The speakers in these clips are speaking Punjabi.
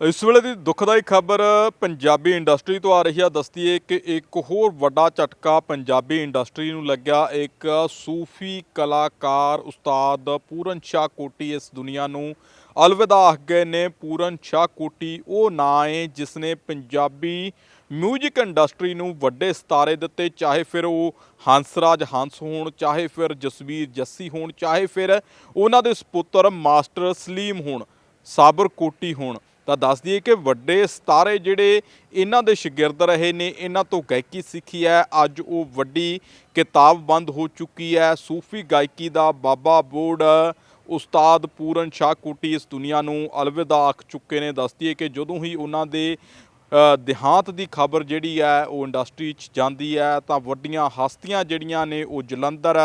ਇਸ ਵੇਲੇ ਦੀ ਦੁਖਦਾਈ ਖਬਰ, ਪੰਜਾਬੀ ਇੰਡਸਟਰੀ ਤੋਂ ਆ ਰਹੀ ਹੈ ਦੱਸਦੀਏ ਕਿ ਇੱਕ ਹੋਰ ਵੱਡਾ ਝਟਕਾ ਪੰਜਾਬੀ ਇੰਡਸਟਰੀ ਨੂੰ ਲੱਗਿਆ। ਇੱਕ ਸੂਫੀ ਕਲਾਕਾਰ ਉਸਤਾਦ ਪੂਰਨ ਸ਼ਾਹ ਕੋਟੀ ਇਸ ਦੁਨੀਆ ਨੂੰ ਅਲਵਿਦਾ ਆਖ ਗਏ ਨੇ। ਪੂਰਨ ਸ਼ਾਹ ਕੋਟੀ ਉਹ ਨਾਂ ਹੈ ਜਿਸ ਨੇ ਪੰਜਾਬੀ ਮਿਊਜ਼ਿਕ ਇੰਡਸਟਰੀ ਨੂੰ ਵੱਡੇ ਸਿਤਾਰੇ ਦਿੱਤੇ, ਚਾਹੇ ਫਿਰ ਉਹ ਹੰਸਰਾਜ ਹੰਸ ਹੋਣ, ਚਾਹੇ ਫਿਰ ਜਸਵੀਰ ਜੱਸੀ ਹੋਣ, ਚਾਹੇ ਫਿਰ ਉਹਨਾਂ ਦੇ ਸੁਪੁੱਤਰ ਮਾਸਟਰ ਸਲੀਮ ਹੋਣ, ਸਾਬਰ ਕੋਟੀ ਹੋਣ। ਤਾਂ ਦੱਸ ਦਈਏ ਕਿ ਵੱਡੇ ਸਿਤਾਰੇ ਜਿਹੜੇ ਇਹਨਾਂ ਦੇ ਸ਼ਾਗਿਰਦ ਰਹੇ ਨੇ ਇਹਨਾਂ ਤੋਂ ਗਾਇਕੀ ਸਿੱਖੀ ਹੈ। ਅੱਜ ਉਹ ਵੱਡੀ ਕਿਤਾਬ ਬੰਦ ਹੋ ਚੁੱਕੀ ਹੈ। ਸੂਫੀ ਗਾਇਕੀ ਦਾ ਬਾਬਾ ਬੋੜ ਉਸਤਾਦ ਪੂਰਨ ਸ਼ਾਹ ਕੋਟੀ ਇਸ ਦੁਨੀਆ ਨੂੰ ਅਲਵਿਦਾ ਆਖ ਚੁੱਕੇ ਨੇ। ਦੱਸ ਦਈਏ ਕਿ ਜਦੋਂ ਹੀ ਉਹਨਾਂ ਦੇ ਅ, ਦੇਹਾਂਤ ਦੀ ਖਬਰ ਜਿਹੜੀ ਹੈ ਉਹ ਇੰਡਸਟਰੀ 'ਚ ਜਾਂਦੀ ਹੈ ਤਾਂ ਵੱਡੀਆਂ ਹਸਤੀਆਂ ਜਿਹੜੀਆਂ ਨੇ ਉਹ ਜਲੰਧਰ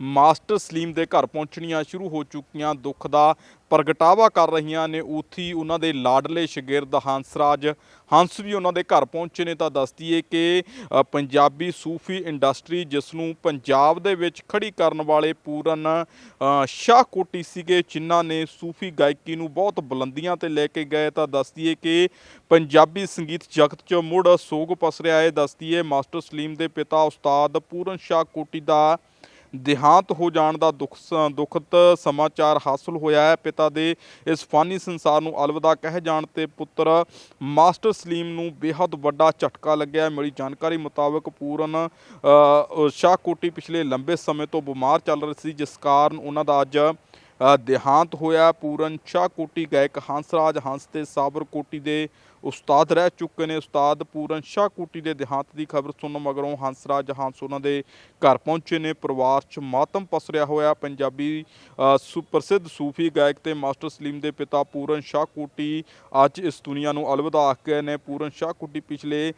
ਮਾਸਟਰ ਸਲੀਮ ਦੇ ਘਰ ਪਹੁੰਚਣੀਆਂ ਸ਼ੁਰੂ ਹੋ ਚੁੱਕੀਆਂ। ਦੁੱਖ ਦਾ ਪ੍ਰਗਟਾਵਾ ਕਰ ਰਹੀਆਂ ਨੇ ਉਥੀ ਉਹਨਾਂ ਦੇ ਲਾਡਲੇ ਸ਼ਾਗਿਰਦ ਹੰਸਰਾਜ। ਹੰਸ ਵੀ ਉਹਨਾਂ ਦੇ ਘਰ ਪਹੁੰਚੇ ਨੇ ਤਾਂ ਦੱਸਦੀ ਏ ਕਿ ਪੰਜਾਬੀ ਸੂਫੀ ਇੰਡਸਟਰੀ ਜਿਸ ਨੂੰ ਪੰਜਾਬ ਦੇ ਵਿੱਚ ਖੜੀ ਕਰਨ ਵਾਲੇ ਪੂਰਨ ਅ, ਸ਼ਾਹ ਕੋਟੀ ਸੀਗੇ ਜਿਨ੍ਹਾਂ ਨੇ ਸੂਫੀ ਗਾਇਕੀ ਨੂੰ ਬਹੁਤ ਬੁਲੰਦੀਆਂ ਤੇ ਲੈ ਕੇ ਗਏ। ਤਾਂ ਦੱਸਦੀ ਏ ਕਿ ਪੰਜਾਬੀ ਸੰਗੀਤ ਜਗਤ 'ਚ ਮੁੜ ਸੋਗ ਪਸਰਿਆ ਏ ਦੱਸਦੀ ਏ ਮਾਸਟਰ ਸਲੀਮ ਦੇ ਪਿਤਾ ਉਸਤਾਦ ਪੂਰਨ ਸ਼ਾਹ ਕੋਟੀ ਦਾ ਦੇਹਾਂਤ ਹੋ ਜਾਣ ਦਾ ਦੁੱਖ ਸ- ਦੁਖਤ ਸਮਾਚਾਰ ਹਾਸਲ ਹੋਇਆ ਹੈ। ਪਿਤਾ ਦੇ ਇਸ ਫਾਨੀ ਸੰਸਾਰ ਨੂੰ ਅਲਵਿਦਾ ਕਹਿ ਜਾਣ ਤੇ ਪੁੱਤਰ ਮਾਸਟਰ ਸਲੀਮ ਨੂੰ ਬੇहद ਵੱਡਾ ਝਟਕਾ ਲੱਗਿਆ ਮਿਲੀ ਜਾਣਕਾਰੀ ਮੁਤਾਬਕ ਪੂਰਨ ਸ਼ਾਹਕੋਟੀ ਪਿਛਲੇ ਲੰਬੇ ਸਮੇਂ ਤੋਂ ਬਿਮਾਰ ਚੱਲ ਰਹੇ ਸੀ, ਜਿਸ ਕਾਰਨ ਉਹਨਾਂ ਦਾ ਅੱਜ ਦੇਹਾਂਤ ਹੋਇਆ ਪੂਰਨ ਸ਼ਾਹਕੋਟੀ ਗਾਇਕ ਹੰਸਰਾਜ ਹੰਸ ਤੇ ਸਾਬਰ ਕੋਟੀ ਦੇ ਉਸਤਾਦ ਰਹਿ ਚੁੱਕੇ ਨੇ। ਉਸਤਾਦ ਪੂਰਨ ਸ਼ਾਹ ਕੋਟੀ ਦੇ ਦੇਹਾਂਤ ਦੀ ਖਬਰ ਸੁਣਨ ਮਗਰੋਂ ਹੰਸਰਾਜ ਹੰਸ ਉਹਨਾਂ ਦੇ ਘਰ ਪਹੁੰਚੇ ਨੇ। ਪਰਿਵਾਰ 'ਚ ਮਾਤਮ ਪਸਰਿਆ ਹੋਇਆ ਪੰਜਾਬੀ ਅ, ਸੂਫੀ ਗਾਇਕ ਤੇ ਮਾਸਟਰ ਸਲੀਮ ਦੇ ਪਿਤਾ ਪੂਰਨ ਸ਼ਾਹ ਕੋਟੀ ਅੱਜ ਇਸ ਦੁਨੀਆ ਨੂੰ ਅਲਵਿਦਾ ਆਖ ਗਏ ਨੇ। ਪੂਰਨ ਸ਼ਾਹ ਕੋਟੀ ਪਿਛਲੇ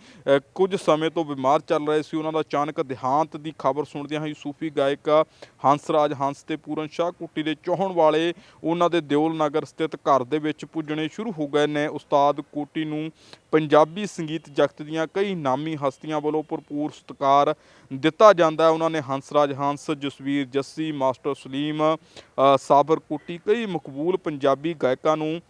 ਕੁਝ ਸਮੇਂ ਤੋਂ ਬਿਮਾਰ ਚੱਲ ਰਹੇ ਸੀ। ਉਹਨਾਂ ਦਾ ਅਚਾਨਕ ਦੇਹਾਂਤ ਦੀ ਖਬਰ ਸੁਣਦਿਆਂ ਹੀ ਸੂਫੀ ਗਾਇਕ ਹੰਸਰਾਜ ਹੰਸ ਤੇ ਪੂਰਨ ਸ਼ਾਹ ਕੋਟੀ ਦੇ ਚਾਹਣ ਵਾਲੇ ਉਹਨਾਂ ਦੇ ਦਿਓਲ ਨਗਰ ਸਥਿਤ ਘਰ ਦੇ ਵਿੱਚ ਪੁੱਜਣੇ ਸ਼ੁਰੂ ਹੋ ਗਏ ਨੇ। ਉਸਤਾਦ ਕੋਟੀ ਨੂੰ ਪੰਜਾਬੀ ਸੰਗੀਤ ਜਗਤ ਦੀਆਂ ਕਈ ਨਾਮੀ ਹਸਤੀਆਂ ਵੱਲੋਂ ਭਰਪੂਰ ਸਤਿਕਾਰ ਦਿੱਤਾ ਜਾਂਦਾ ਹੈ। ਉਹਨਾਂ ਨੇ ਹੰਸਰਾਜ ਹੰਸ ਜਸਵੀਰ ਜੱਸੀ ਮਾਸਟਰ ਸਲੀਮ ਅ, ਸਾਬਰ ਕੋਟੀ ਕਈ ਮਕਬੂਲ ਪੰਜਾਬੀ ਗਾਇਕਾਂ ਨੂੰ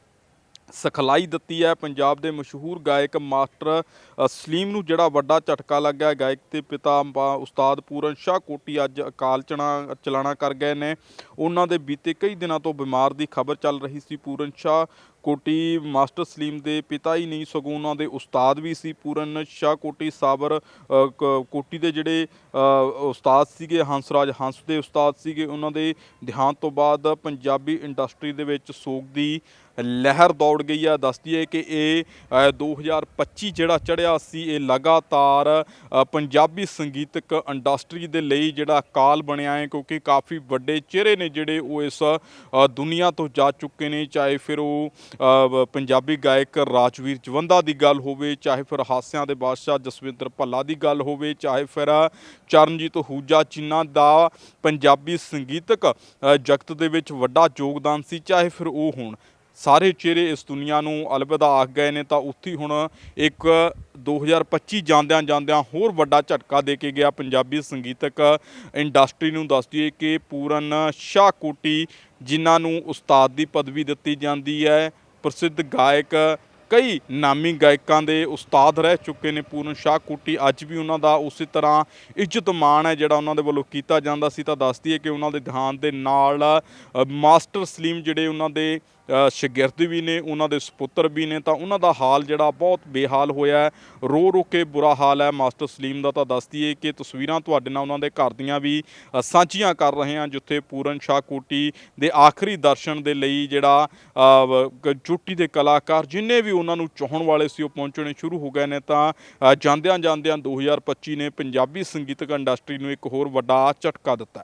ਸਿਖਲਾਈ ਦਿੱਤੀ ਹੈ। ਪੰਜਾਬ ਦੇ ਮਸ਼ਹੂਰ ਗਾਇਕ ਮਾਸਟਰ ਸਲੀਮ ਨੂੰ ਜਿਹੜਾ ਵੱਡਾ ਝਟਕਾ ਲੱਗਾ ਗਾਇਕ ਤੇ ਪਿਤਾ ਉਸਤਾਦ ਪੂਰਨ ਸ਼ਾਹ ਕੋਟੀ ਅੱਜ ਅਕਾਲ ਚਣਾ ਚਲਾਣਾ ਕਰ ਗਏ ਨੇ। ਉਹਨਾਂ ਦੇ ਬੀਤੇ ਕਈ ਦਿਨਾਂ ਤੋਂ ਬਿਮਾਰ ਦੀ ਖਬਰ ਚੱਲ ਰਹੀ ਸੀ। ਪੂਰਨ ਸ਼ਾਹ ਕੋਟੀ ਮਾਸਟਰ ਸਲੀਮ ਦੇ ਪਿਤਾ ਹੀ ਨਹੀਂ, ਸਗੋਂ ਉਹਨਾਂ ਦੇ ਉਸਤਾਦ ਵੀ ਸੀ, ਪੂਰਨ ਸ਼ਾਹ ਕੋਟੀ ਸਾਬਰ ਕ- ਕੋਟੀ ਦੇ ਜਿਹੜੇ ਉਸਤਾਦ ਸੀਗੇ, ਹੰਸਰਾਜ ਹੰਸ ਦੇ ਉਸਤਾਦ ਸੀਗੇ, ਉਹਨਾਂ ਦੇ ਦੇਹਾਂਤ ਤੋਂ ਬਾਅਦ ਪੰਜਾਬੀ ਇੰਡਸਟਰੀ ਦੇ ਵਿੱਚ ਸੋਗ ਦੀ ਲਹਿਰ ਦੌੜ ਗਈ ਆ। ਦੱਸਦੀ ਹੈ ਕਿ ਇਹ ਅ, 2025 ਜਿਹੜਾ ਚੜਿਆ ਸੀ ਇਹ ਲਗਾਤਾਰ ਪੰਜਾਬੀ ਸੰਗੀਤਕ ਇੰਡਸਟਰੀ ਦੇ ਲਈ ਜਿਹੜਾ ਕਾਲ ਬਣਿਆ ਹੈ ਕਿਉਂਕਿ ਕਾਫੀ ਵੱਡੇ ਚਿਹਰੇ ਨੇ ਜਿਹੜੇ ਉਹ ਇਸ ਦੁਨੀਆ ਤੋਂ ਜਾ ਚੁੱਕੇ ਨੇ। ਚਾਹੇ ਫਿਰ ਉਹ ਪੰਜਾਬੀ ਗਾਇਕ ਰਾਜਵੀਰ ਜਵੰਦਾ ਦੀ ਗੱਲ ਹੋਵੇ ਚਾਹੇ ਫਿਰ ਹਾਸਿਆਂ ਦੇ ਬਾਦਸ਼ਾਹ ਜਸਵਿੰਦਰ ਭੱਲਾ ਦੀ ਗੱਲ ਹੋਵੇ ਚਾਹੇ ਫਿਰ ਚਰਨਜੀਤ ਹੂਜਾ ਚੀਨਾ ਦਾ ਪੰਜਾਬੀ ਸੰਗੀਤਕ ਜਗਤ ਦੇ ਵਿੱਚ ਵੱਡਾ ਯੋਗਦਾਨ ਸੀ ਚਾਹੇ ਫਿਰ ਉਹ ਹੋਣ। ਸਾਰੇ ਚਿਹਰੇ ਇਸ ਦੁਨੀਆ ਨੂੰ ਅਲਵਿਦਾ ਆਖ ਗਏ ਨੇ, ਤਾਂ ਉੱਥੇ ਹੁਣ ਇੱਕ 2025 ਜਾਂਦਿਆਂ ਜਾਂਦਿਆਂ ਹੋਰ ਵੱਡਾ ਝਟਕਾ ਦੇ ਕੇ ਗਿਆ ਪੰਜਾਬੀ ਸੰਗੀਤਕ ਇੰਡਸਟਰੀ ਨੂੰ। ਦੱਸ ਦਈਏ ਕਿ ਪੂਰਨ ਸ਼ਾਹਕੋਟੀ ਜਿਨ੍ਹਾਂ ਨੂੰ ਉਸਤਾਦ ਦੀ ਪਦਵੀ ਦਿੱਤੀ ਜਾਂਦੀ ਹੈ, ਪ੍ਰਸਿੱਧ ਗਾਇਕ, ਕਈ ਨਾਮੀ ਗਾਇਕਾਂ ਦੇ ਉਸਤਾਦ ਰਹਿ ਚੁੱਕੇ ਨੇ ਪੂਰਨ ਸ਼ਾਹ ਕੋਟੀ। ਅੱਜ ਵੀ ਉਹਨਾਂ ਦਾ ਉਸੇ ਤਰ੍ਹਾਂ ਇੱਜ਼ਤ ਮਾਣ ਹੈ ਜਿਹੜਾ ਉਹਨਾਂ ਦੇ ਵੱਲੋਂ ਕੀਤਾ ਜਾਂਦਾ ਸੀ। ਤਾਂ ਦੱਸਦੀ ਹੈ ਕਿ ਉਹਨਾਂ ਦੇ ਦੇਹਾਂਤ ਦੇ ਨਾਲ ਮਾਸਟਰ ਸਲੀਮ ਜਿਹੜੇ ਉਹਨਾਂ ਦੇ ਸ਼ਾਗਿਰਦ ਵੀ ਨੇ ਉਹਨਾਂ ਦੇ ਸੁਪੁੱਤਰ ਵੀ ਨੇ ਤਾਂ ਉਹਨਾਂ ਦਾ ਹਾਲ ਜਿਹੜਾ ਬਹੁਤ ਬੇਹਾਲ ਹੋਇਆ ਹੈ। ਰੋ ਰੋ ਕੇ ਬੁਰਾ ਹਾਲ ਹੈ। ਮਾਸਟਰ ਸਲੀਮ ਦਾ ਤਾਂ ਦੱਸਦੀ ਹੈ ਕਿ ਤਸਵੀਰਾਂ ਤੁਹਾਡੇ ਨਾਲ ਉਹਨਾਂ ਦੇ ਘਰ ਦੀਆਂ ਵੀ ਸਾਂਝੀਆਂ ਕਰ ਰਹੇ ਹਾਂ ਜਿੱਥੇ ਪੂਰਨ ਸ਼ਾਹ ਕੋਟੀ ਦੇ ਆਖਰੀ ਦਰਸ਼ਨ ਦੇ ਲਈ ਜਿਹੜਾ ਅ, ਚੋਟੀ ਦੇ ਕਲਾਕਾਰ ਜਿੰਨੇ ਵੀ ਉਹਨਾਂ ਨੂੰ ਚਾਹਣ ਵਾਲੇ ਸੀ ਉਹ ਪਹੁੰਚਣੇ ਸ਼ੁਰੂ ਹੋ ਗਏ ਨੇ ਤਾਂ ਅ, ਜਾਂਦਿਆਂ ਜਾਂਦਿਆਂ 2025 ਨੇ ਪੰਜਾਬੀ ਸੰਗੀਤਕ ਇੰਡਸਟਰੀ ਨੂੰ ਇੱਕ ਹੋਰ ਵੱਡਾ ਝਟਕਾ ਦਿੱਤਾ